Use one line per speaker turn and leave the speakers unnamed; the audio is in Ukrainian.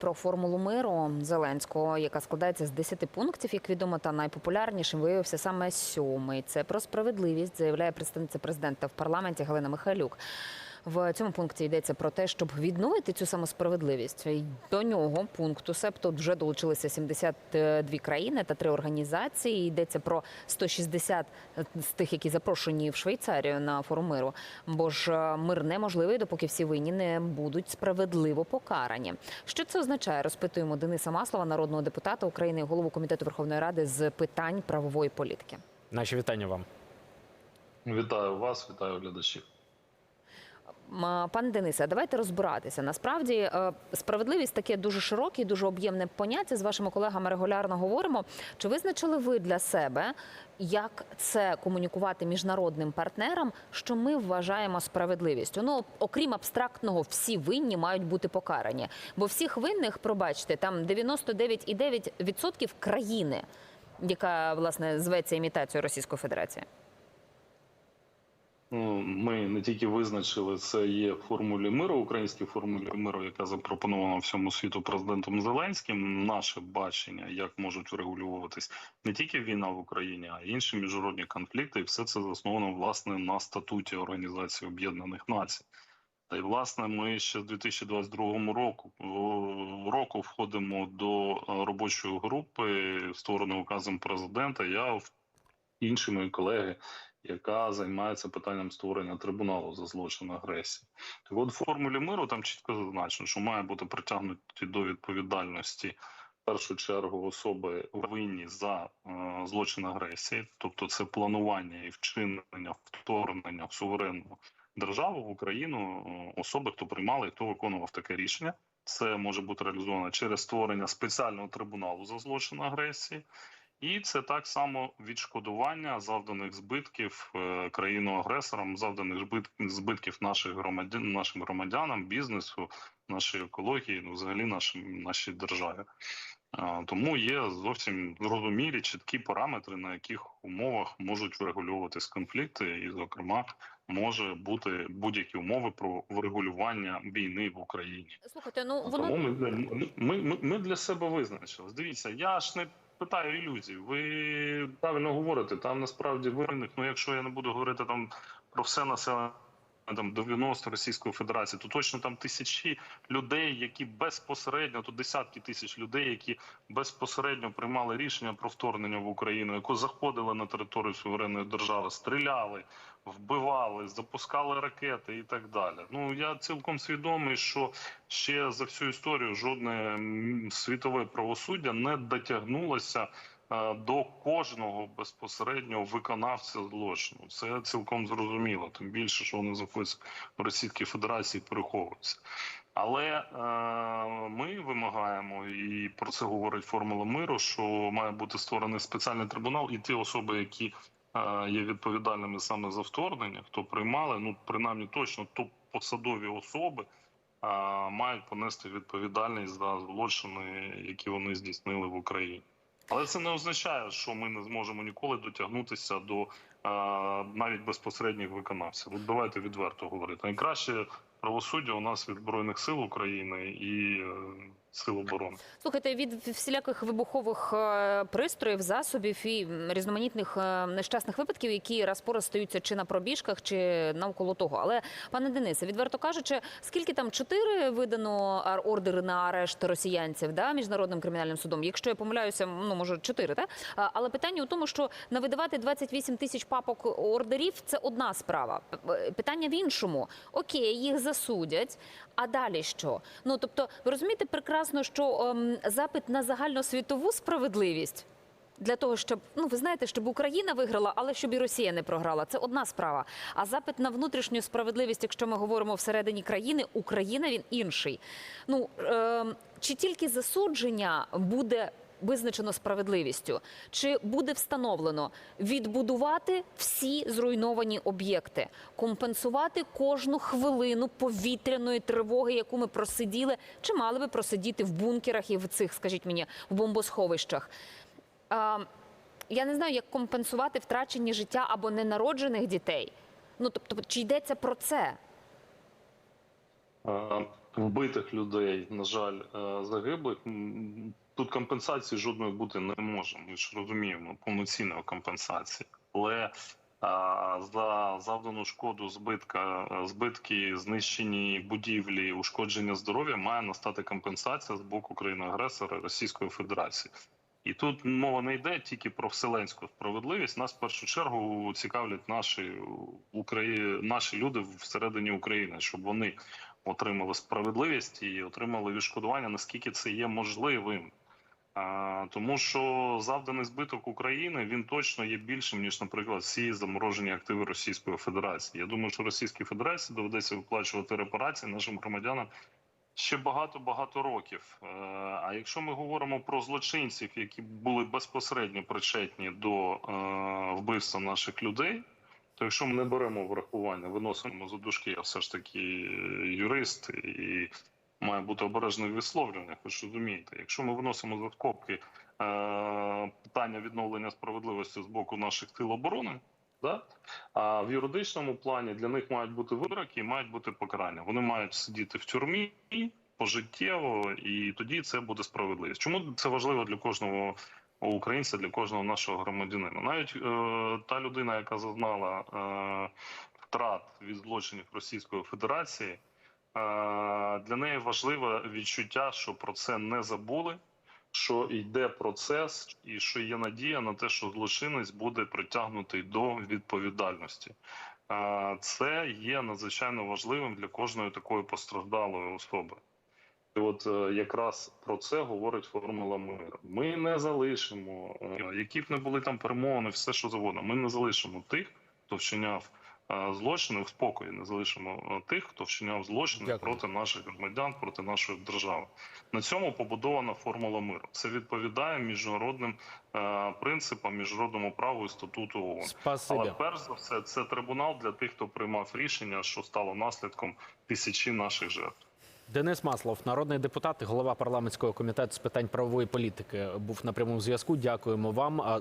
Про формулу миру Зеленського, яка складається з 10 пунктів, як відомо, та найпопулярнішим виявився саме сьомий. Це про справедливість, заявляє представниця президента в парламенті Галина Михайлюк. В цьому пункті йдеться про те, щоб відновити цю самосправедливість. До нього пункту СЕПТО вже долучилися 72 країни та три організації. Йдеться про 160 з тих, які запрошені в Швейцарію на форум миру. Бо ж е, мир неможливий, допоки всі винні не будуть справедливо покарані. Що це означає? Розпитуємо Дениса Маслова, народного депутата України, голову комітету Верховної Ради з питань правової політики.
Наші вітання вам.
Вітаю вас, вітаю глядачів.
Пане Денисе, давайте розбиратися. Насправді е, справедливість таке дуже широке, і дуже об'ємне поняття. З вашими колегами регулярно говоримо. Чи визначили ви для себе, як це комунікувати міжнародним партнерам, що ми вважаємо справедливістю? Ну, окрім абстрактного, всі винні мають бути покарані. Бо всіх винних, пробачте, там 99,9% країни, яка власне зветься імітацією Російської Федерації.
Ну, Ми не тільки визначили, це є формулі миру, українській формулі миру, яка запропонована всьому світу президентом Зеленським. Наше бачення, як можуть врегулюватись не тільки війна в Україні, а й інші міжнародні конфлікти. І все це засновано власне на статуті Організації Об'єднаних Націй. Та й власне ми ще з 2022 року року входимо до е, робочої групи, створеної указом президента. Я в інші мої колеги, яка займається питанням створення трибуналу за злочин агресії. Так от в формулі миру там чітко зазначено, що має бути притягнуті до відповідальності в першу чергу особи винні за е, злочин агресії, тобто це планування і вчинення вторгнення в суверенну державу в Україну, е, особи, хто приймали і хто виконував таке рішення. Це може бути реалізовано через створення спеціального трибуналу за злочин агресії. І це так само відшкодування завданих збитків е, країну-агресорам, завданих збит- збитків наших громадян, нашим громадянам, бізнесу, нашій екології, ну взагалі нашим нашій державі. Тому є зовсім зрозумілі чіткі параметри, на яких умовах можуть врегулюватись конфлікти, і, зокрема, може бути будь-які умови про врегулювання війни в Україні.
Слухайте, ну воно
ми, ми, ми, ми для себе визначили. Дивіться, я ж не питаю ілюзій. Ви правильно говорите. Там насправді винних. Ну, якщо я не буду говорити там про все населення. Там до 90 Російської Федерації, то точно там тисячі людей, які безпосередньо, то десятки тисяч людей, які безпосередньо приймали рішення про вторгнення в Україну, яку заходили на територію суверенної держави, стріляли, вбивали, запускали ракети і так далі. Ну я цілком свідомий, що ще за всю історію жодне світове правосуддя не дотягнулося до кожного безпосереднього виконавця злочину. Це цілком зрозуміло. Тим більше, що вони знаходяться в Російській Федерації, переховуються. Але е, ми вимагаємо, і про це говорить формула миру, що має бути створений спеціальний трибунал, і ті особи, які е, є відповідальними саме за вторгнення, хто приймали, ну принаймні точно то посадові особи е, мають понести відповідальність за злочини, які вони здійснили в Україні. Але це не означає, що ми не зможемо ніколи дотягнутися до е, навіть безпосередніх виконавців. От давайте відверто говорити. Найкраще правосуддя у нас від збройних сил України і е, сил оборони.
Слухайте, від всіляких вибухових е, пристроїв, засобів і різноманітних е, нещасних випадків, які раз по раз стаються чи на пробіжках, чи навколо того. Але пане Денисе, відверто кажучи, скільки там чотири видано ордери на арешт росіянців да, міжнародним кримінальним судом? Якщо я помиляюся, ну може чотири, та але питання у тому, що навидавати 28 тисяч папок ордерів це одна справа. Питання в іншому. Окей, їх засудять. А далі що? Ну тобто, ви розумієте прекрасно, що ем, запит на загальносвітову справедливість для того, щоб ну ви знаєте, щоб Україна виграла, але щоб і Росія не програла. Це одна справа. А запит на внутрішню справедливість, якщо ми говоримо всередині країни, Україна він інший. Ну ем, чи тільки засудження буде визначено справедливістю? Чи буде встановлено відбудувати всі зруйновані об'єкти, компенсувати кожну хвилину повітряної тривоги, яку ми просиділи, чи мали би просидіти в бункерах і в цих, скажіть мені, в бомбосховищах? А, я не знаю, як компенсувати втрачені життя або ненароджених дітей. Ну тобто, чи йдеться про це?
Вбитих людей, на жаль, е, загиблих. Тут компенсації жодної бути не може. Ми ж розуміємо повноцінної компенсації. Але а, за завдану шкоду, збитка, збитки, знищені будівлі, ушкодження здоров'я має настати компенсація з боку країни-агресора Російської Федерації. І тут мова не йде тільки про вселенську справедливість. Нас в першу чергу цікавлять наші Украї... наші люди всередині України, щоб вони отримали справедливість і отримали відшкодування, наскільки це є можливим. Тому що завданий збиток України він точно є більшим ніж, наприклад, всі заморожені активи Російської Федерації. Я думаю, що Російській Федерації доведеться виплачувати репарації нашим громадянам ще багато багато років. Е, А якщо ми говоримо про злочинців, які були безпосередньо причетні до е, вбивства наших людей. То якщо ми не беремо врахування, виносимо за дужки, я все ж таки е, юрист і має бути обережний в висловлюваннях. Ви ж розумієте, якщо ми виносимо за скобки е, питання відновлення справедливості з боку наших сил оборони, да? а в юридичному плані для них мають бути вироки і мають бути покарання. Вони мають сидіти в тюрмі пожиттєво, і тоді це буде справедливість. Чому це важливо для кожного українця, для кожного нашого громадянина? Навіть е, та людина, яка зазнала е, втрат від злочинів Російської Федерації. Е, Для неї важливе відчуття, що про це не забули, що йде процес, і що є надія на те, що злочинець буде притягнутий до відповідальності. Е, Це є надзвичайно важливим для кожної такої постраждалої особи. І от е, якраз про це говорить формула миру. Ми не залишимо, які б не були там перемовини, все що завгодно. Ми не залишимо тих, хто вчиняв е, злочини в спокої. Не залишимо е, тих, хто вчиняв злочини
Дякую.
проти наших громадян, проти нашої держави. На цьому побудована формула миру. Це відповідає міжнародним е, принципам, міжнародному праву і статуту ООН.
Спасибі.
Але перш за все, це трибунал для тих, хто приймав рішення, що стало наслідком тисячі наших жертв.
Денис Маслов, народний депутат, і голова парламентського комітету з питань правової політики, був на прямому зв'язку. Дякуємо вам.